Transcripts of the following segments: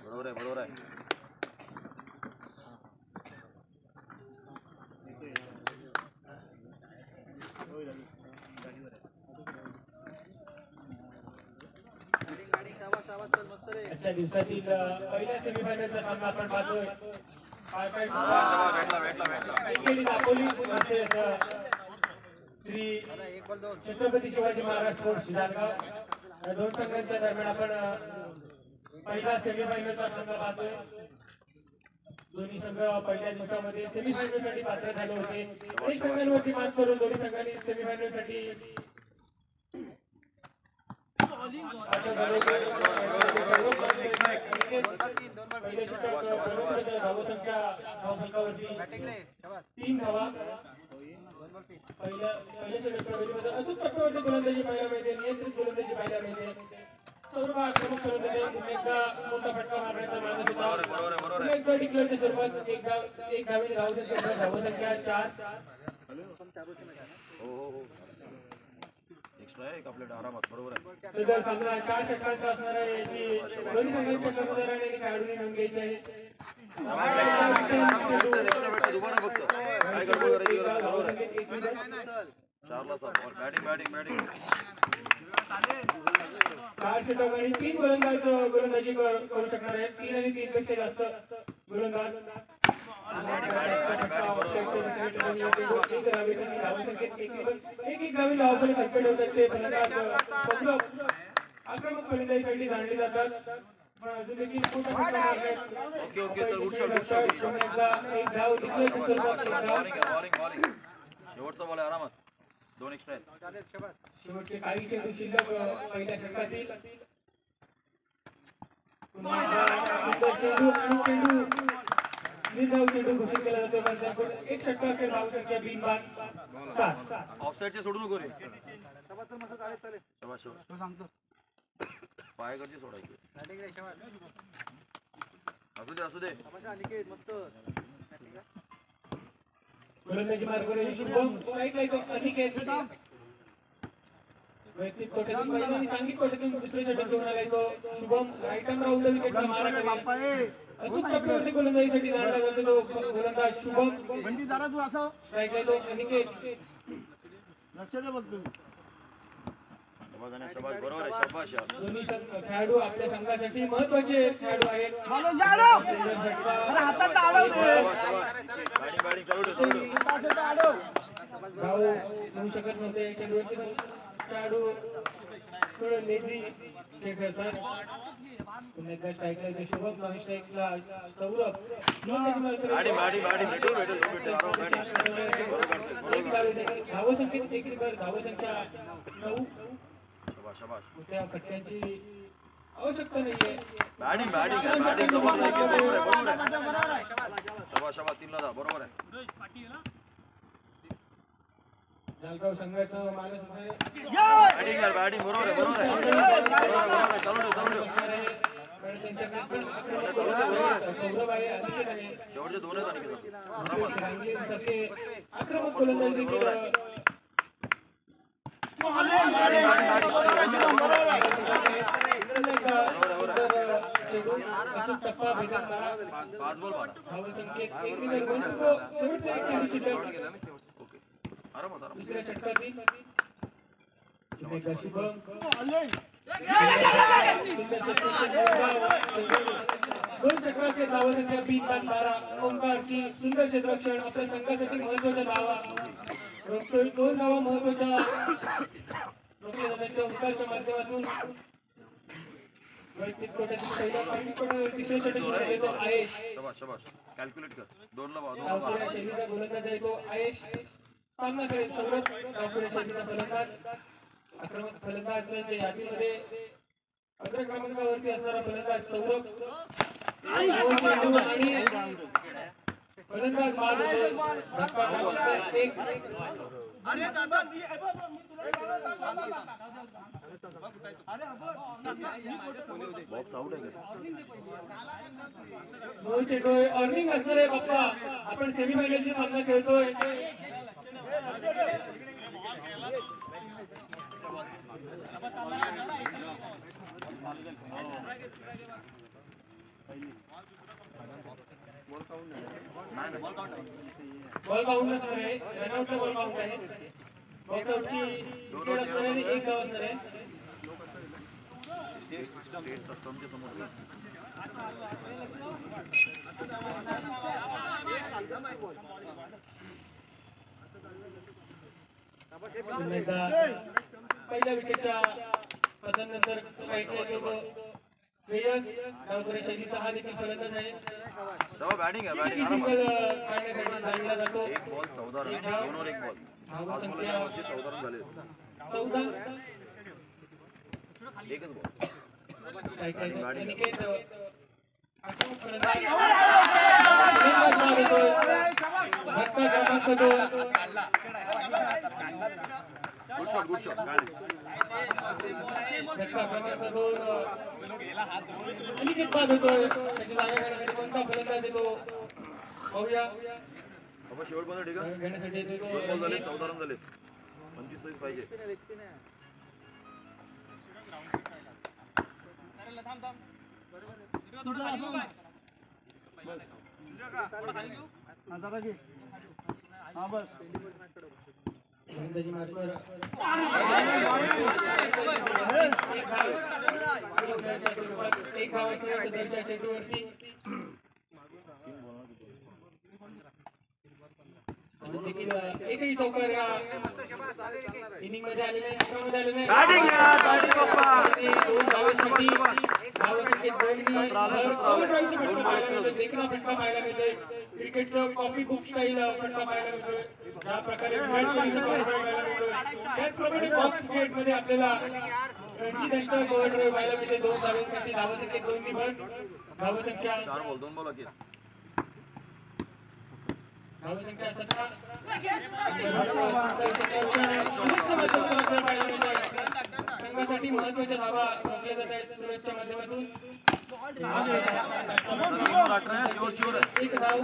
बरोबर आहे बरोबर आहे. आजच्या दिवसातील पहिल्या सेमीफायनलचा सामना आपण पाहतोय श्री छत्रपती शिवाजी महाराज स्पोर्ट्स जालगाव या दोन संघांच्या दरम्यान आपण पहिला सेमीफायनलचा संघ पाहतोय. दोन्ही संघ पहिल्या दिवसामध्ये सेमीफायनलसाठी पात्र झाले होते. एक संघांवरती मात करून दोन्ही संघांनी सेमीफायनलसाठी तीन धावा पहिल्या पहिल्या षटक अचूक गोलंदाजी पाहायला मिळते नियंत्रित गोलंदाजी पाहायला मिळते गोलंदाजी एकदा मोठा फटका मारण्याचा मानस होता एकदा डिक्लेअरच्या स्वरूपात एक एक धावेची धावसंख्या धावसंख्या चार हो हो हो एक्स्ट्रा एक का आरामात बरोबर आहे. सामना चार षटकांचा असणार आहे याची दोन्ही संघांच्या कर्मचाऱ्यांनी आणि खेळाडूंनी नोंद घ्यायची आहे. दुबारा काय गडबड करायची गरज बरोबर आहे चारला सात बॅटिंग बॅटिंग बॅटिंग चार षटक आणि तीन गोलंदाज गोलंदाजी करू शकणार आहेत. तीन आणि तीन पेक्षा जास्त गोलंदाज. एक एक गावी धावपणे खटपट होतात ते फलंदाज पकडून आक्रमक फलंदाजीसाठी जाणले जातात पण अजून देखील मोठा फटका मारण्यात ओके ओके चल उठ शॉट उठ शॉट उठ शॉट एकदा एक धाव डिक्लेअरच्या स्वरूपात एक धाव बॉलिंग आहे बॉलिंग बॉलिंग शेवटचा बॉल आहे आरामात दोन एक्स्ट्रा आहेत शेवटचे काही चेंडू शिल्लक अ, पहिल्या षटकातील पुन्हा एकदा सुंदर चेंडू आणि चेंडू निर्धाव चेंडू घोषित केला जातो एक धावू सात ऑफसाईडचे सोडू नको रे. शाबास, शाबास. पायाकडचे सोडायचे असू दे असू दे. गोलंदाजी मार्गावर शुभम स्ट्राईकला येतो अनिकेत वैयक्तिक कोट्यातून पहिला आणि सांघिक कोट्यातून दुसरे षटक घेऊन आलाय तो. शुभम राईट राहुल विकेटला मारा टप्प्यावरती गोलंदाजीसाठी जाणला जातो तो गोलंदाज शुभम. बंडी जरा तू असं. स्ट्राईकला येतो अनिकेत. लक्ष दे बघ आहे संघ- खेळाडू आपल्या संघासाठी महत्त्वाचे खेळाडू आहेत. होऊ शकत नव्हते. खेळाडू थोडं लेझी खेळतात पुन्हा एकदा स्ट्राईकला शुभम नॉन स्ट्राईकला सौरभ गोलंदाजी मार्गावर बॅटिंग बॅटिंग बॅटिंग भेटेल भेटेल तो भेटेल आराम बॅटिंग बरोबर काढतोय, एक बरोबर धावेसाठी धावसंख्या नऊ. मोठ्या फटक्यांची आवश्यकता नाहीये. बरोबर आहे बरोबर आहे बरोबर आहे शाबास शाबास तीनला जा बरोबर आहे जळगाव संघाचं रांगेसारखे आक्रमक गोलंदाजी टप्पा दुसऱ्या शुभम दोन षटकाचे धावसंख्या बीन बान बारा. ओंकारची सुंदर क्षेत्ररक्षण आपल्या संघासाठी महत्त्वाच्या धावा रोखतोय दोन धावा महत्त्वाच्या ओंकारच्या माध्यमातून. कॅल्क्युलेट कर. दोनला बा दोनला डावखुऱ्या मारा शैलीचा गोलंदाज आहे तो आयेश. सामना करेल सौरभ डावखुऱ्या फलंदाज आक्रमक फलंदाजांच्या यादीमध्ये अग्र क्रमांकावरती असणारा फलंदाज सौरभ आणि फलंदाज बाद होतो धक्का क्रमांक एक। बॉक्स आउट आहे का दोन अर्निंग असणार बाप्पा आपण सेमीफायनलची सामना बॉल बाउंड असणार आहे. रनआउटचा बॉल बाउंड आहे बॉक्सआउटची विकेट असणार आहे एक धाव असणार आहे. स्टेट कस्टमच्या समोर पहिल्या विकेटच्या पतननंतर काही येतो श्रेयस डावखुरी शैलीचा हा देखील फलंदाज आहे तेव्हा बॅटिंग आहे बॅटिंग सिंगल आरामात काढण्यासाठी जाणला जातो एक बॉल चौदा रन दोनवर एक बॉल धावा पाच संख्या बॉलचे चौदा रन झाले चौदा एकच बॉल स्ट्राईकला येतो अनिकेत आठवण फलंदाज फलंदाज नाव येतोय. धक्का क्रमांक दोन good shot good shot batting धक्का क्रमांक दोन अनिकेत बाद होतोय त्याची जागा घेण्यासाठी कोणता फलंदाज येतो पाहूया बाबा शेवटपर्यंत ठीक आहे घेण्यासाठी येतो दोन बॉल झाले तो चौदा रन झाले पंचवीस साईज पाहिजे तुझं असं हा, जरा घे हा बस। फलंदाजी मार्कवर एक धावाच्या सदरच्या चेंडूवरती एकही चौकार या इनिंगमध्ये आलेले आहे दोन धावांसाठी फटका पाहायला क्रिकेटचं कॉपी बुक स्टाईल फटका पाहायला ज्या प्रकारे त्याचप्रमाणे बॉक्समध्ये आपल्याला रणजी त्यांचं पाहायला मिळते दोन धावांसाठी दोन निवड धावसंख्या चार दोन धावसंख्या सतरा संघासाठी महत्त्वाच्या धावा घेतल्या जात आहेत सुरतच्या माध्यमातून. एक धाव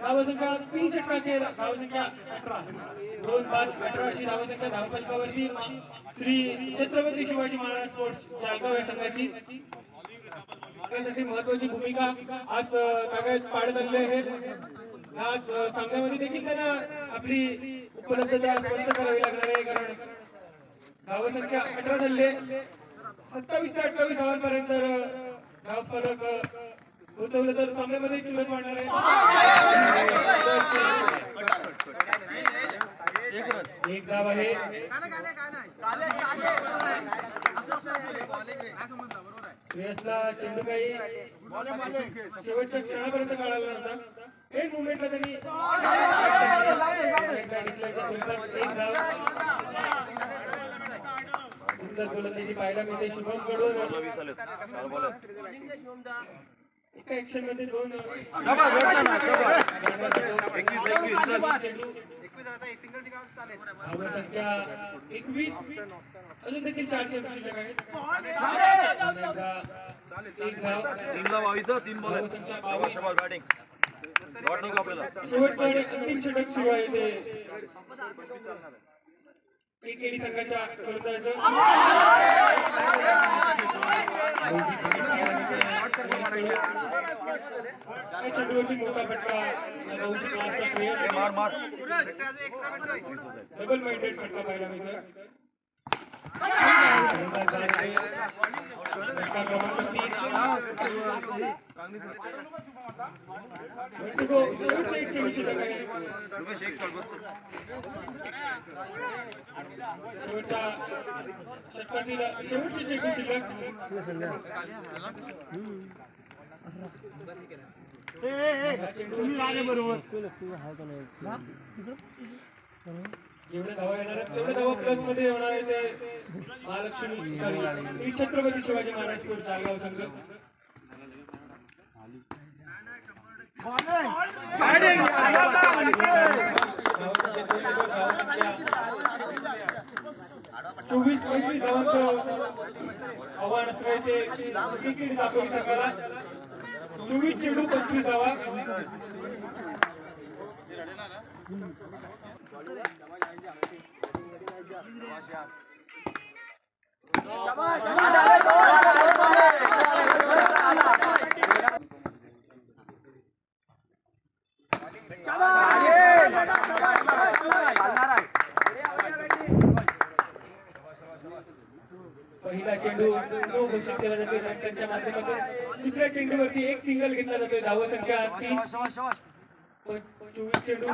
धावसंख्या तीन षटकाचे धावसंख्या अठरा. दोन पाच अठरा अशी धावसंख्या धावफलकावरती श्री छत्रपती शिवाजी महाराज स्पोर्ट्स जालगाव या संघाची. आपल्यासाठी महत्वाची भूमिका आज कागद पाडत आलेले आहेत. आज सामन्यामध्ये देखील त्यांना आपली उपलब्धता स्पष्ट करावी लागणार आहे कारण धावसंख्या अठरा झाले सत्तावीस ते अठ्ठावीस धावांपर्यंत धाव फरक अ, पोहोचवलं तर सामन्यामध्ये चुरस वाढणार आहे. एक धाव आहे. श्रेयसला चेंडू काही शेवटच्या क्षणापर्यंत काढायला नव्हता. एक मुवमेंटला त्यांनी एक धाव. गोलंदाजी पाहायला मिळते शुभमकडून एका मध्ये दोन. एकवीस. अजून देखील तीनला बावीस तीन बॉल बॅटिंग शेवटचं अंतिम षटक सुरू आहे ते केकेडी संघाच्या चेंडूवरती मोठा फटका. डबल माइंडेड फटका पाहायला मिळतोय शेवटचं एक चेंडू शिल्लक आहे रुपेश एक काढ बस शेवटच्या षटकातील शेवटचे चेंडू शिल्लक ए, ए, ए, तुम्ही आले बरोबर जेवढे धावा येणार आहेत तेवढे धावा प्लसमध्ये येणार आहे ते महालक्ष्मी सॉरी श्री छत्रपती शिवाजी महाराज स्पोर्ट जालगाव संघ. चोवीस पंचवीस धावांचं आव्हान असणार आहे ते क्रिकेट दाखवू शकाला चोवीस चेंडू पंचवीस धावा. पहिला चेंडू तो घोषित केला जातोय त्यांच्या माध्यमातून. दुसऱ्या चेंडूवरती एक सिंगल घेतला जातोय धावा संख्या तीन शाबास शाबास चोवीस चेंडू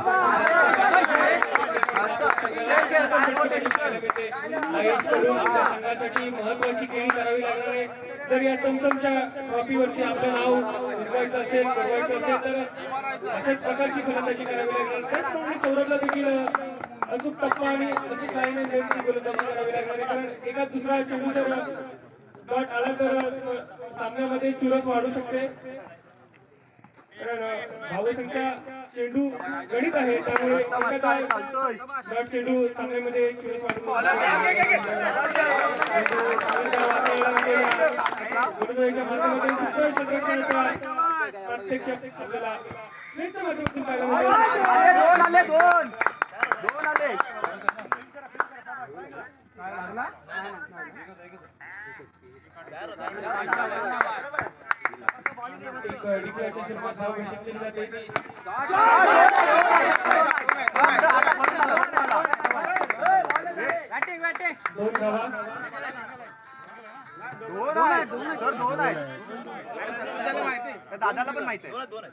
संघासाठी महत्वाची खेळी करावी लागणार आहे जर या चमचमच्या ट्रॉफीवरती आपलं नाव उठवायचं असेल बनवायचं असेल तर अशाच प्रकारची फलंदाजी करावी लागणार त्याचप्रमाणे सौरभला देखील अचूक टप्पा आणि अचूक लाईन देऊन गोलंदाजी करावी लागणार आहे कारण एका दुसरा चेंडू जर डॉट आला तर सामन्यामध्ये चुरस वाढू शकते कारण धावसंख्या चेंडू गणित आहे त्यामुळे डॉट चेंडू सामन्यामध्ये माध्यमातून प्रत्यक्ष आपल्याला स्नेहच्या माध्यमातून पाहायला मिळेल. दोन आले दोन दोन आले एक डिक्लेअरच्या दोन धावा दोन आहे सर दोन आहे दादाला पण माहिती आहे दोन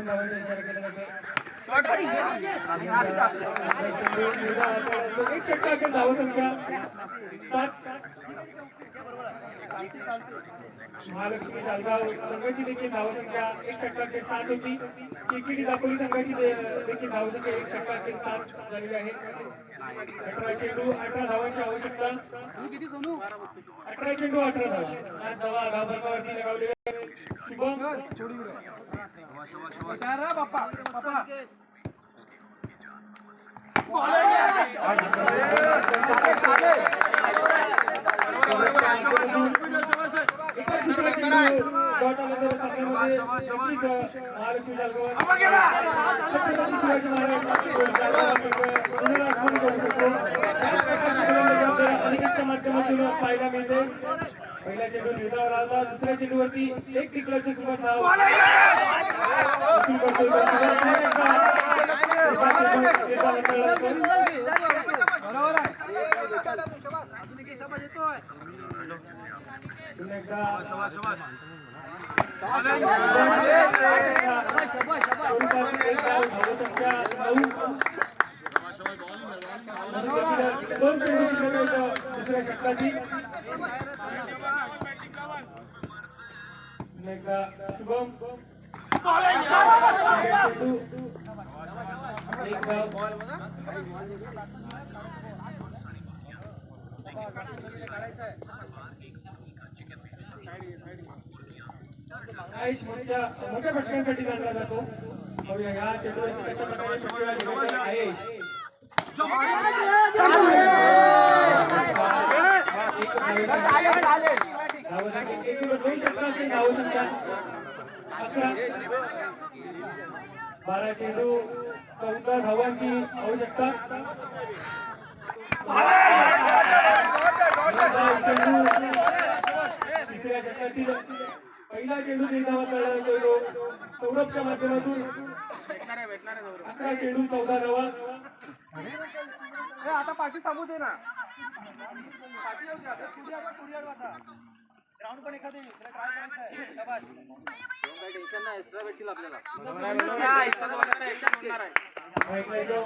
धावांचा इशारा केला जातो एक षटकाची धावसंख्या सात महालक्ष्मी जालगाव संघाची देखील धावसंख्या एक षटकाचे सात होती. केकेडी दापोली संघाची दे- देखील धावसंख्या एक षटकाचे सात झालेली आहे. अठरा चेंडू अठरा धावांची आवश्यकता. अठरा चेंडू अठरा धावा. सात धावा धावफलकावरती लगावलेल्या आहेत. शुभम. एकच दुसरा चेंडू डॉट आला तर छत्रपती शिवाजी महाराज पुनरागमन करू शकतो माध्यमातून पाहायला मिळते पहिला चेंडू निर्धावर आला दुसऱ्या चेंडूवरती एक सुरुवात वसूल करतोय. पुन्हा एकदा एका चेंडू निर्धाव पुन्हा एकदा शाबास शाबास दोन चेंडू शिल्लक आहेत दुसऱ्या षटकाची पुन्हा एकदा शुभम चेंडू एक धाव. आयुष मोठ्या मोठ्या फटक्यांसाठी जातो. या चेंडूवरती कशा प्रकारे आयुष. बारा चेंडू चौदा धावांची आवश्यकता. शकतात तिसऱ्या षटकातील पहिला चेंडू निर्धावा जातोय तो सौरभच्या माध्यमातून अकरा चेंडू चौदा धावा. आता पाठी सांगू दे ना. ऐकलंय तो.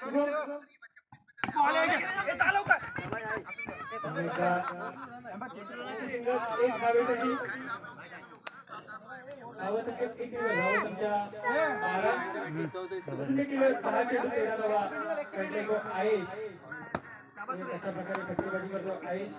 शुभम. एकदा एक धावेसाठी धावसंख्या एक अशा प्रकारे फटकेबाजी करतो आयुष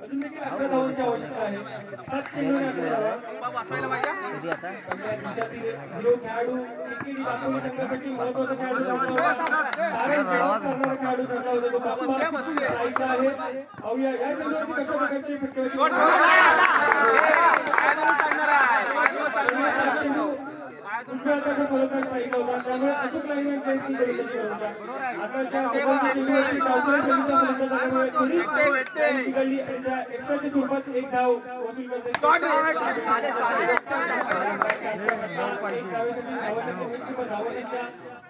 अजून देखील धावांची आवश्यकता आहे सात चेंडूने धावा हिरो खेळाडू एकेरी दाखवली संघासाठी महत्त्वाचा खेळाडू कारण प्रवास करणारा खेळाडू ठरला होता तो बाप्पा आहे पाहूया या चेंडूवरती कशा प्रकारची चेंडू हाताचा फलंदाज पाहिला होता त्यामुळे अचूक लाईन यांची गोलंदाजी करत होता आकाशच्या सोबतच्या चेंडूवरती डावखुऱ्या चेंडूचा फलंदाज आल्यामुळे त्वरित लाईन बिघडली आणि त्या एक्स्ट्राच्या स्वरूपात एक धाव वसूल करते एक धावेसाठी किंवा धावाच्या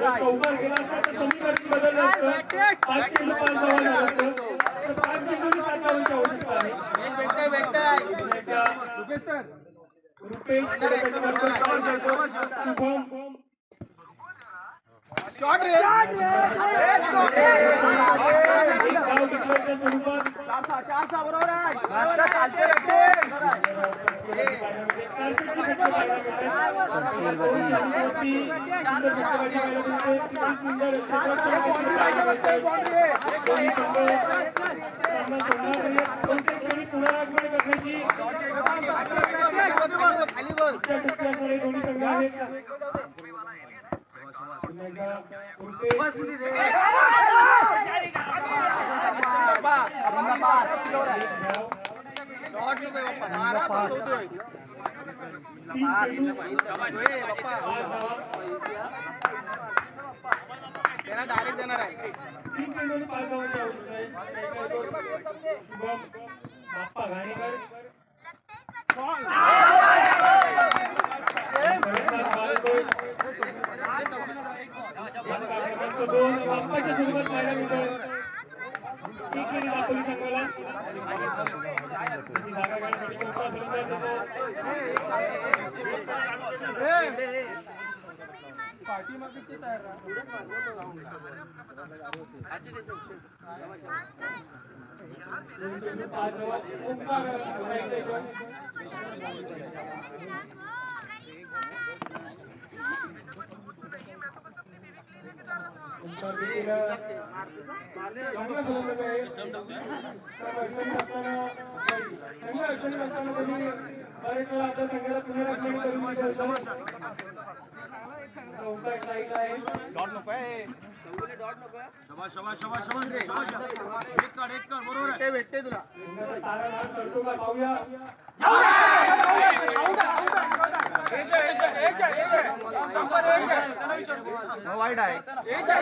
चौकार गेला असता तर समीकरण बदललं असतं. पाच चेंडू पाच धावा झालं. तर पाच धावांची आवश्यकता आहे. एकदा रुपेश रुपेश शुभम पुनरागमन करण्याची दोन्ही संघ आहेत पुन्हा एकदा रुपेश तीन चेंडू पाच धावा डायरेक्ट देणार आहे तीन पाच धावांची आवश्यकता आहे शुभम बाप्पा घाणेकर बालकोय. क्रमांक दोन बाप्पाच्या स्वरूपात पाहायला मिळतोय एकेरी दाखवली संघाला त्याची जागा घेण्यासाठी कोणता फलंदाज येतो? पार्टी मागे तयार राहा दोन चेंडू पाच धावा देखील चांगला आहे. अडचणीत असताना चांगल्या अडचणीत असताना त्यांनी बरेच वेळा संघाला बरोबर भेटते तुला पाहूया वाईट आहे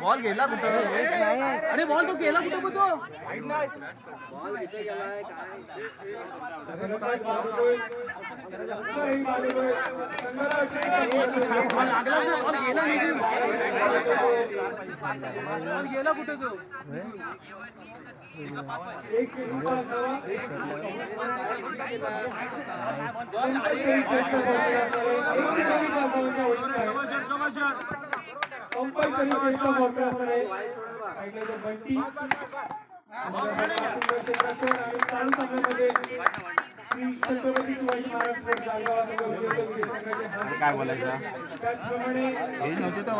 बॉल गेला कुठं अरे बॉल तो गेला कुठं पण तो धन्यवाद बाबूतोय. ओंकारही बाजूतोय. संघाला अडचणीत बॉल लागला ना बॉल गेला नाही बॉल गेला कुठे तो एक असणार आहे. बंटी आणि चालू श्री छत्रपती शिवाजी महाराज जालगाव. संघाचे हार्दिक काय बोलायचं? त्याचप्रमाणे हे नव्हते तर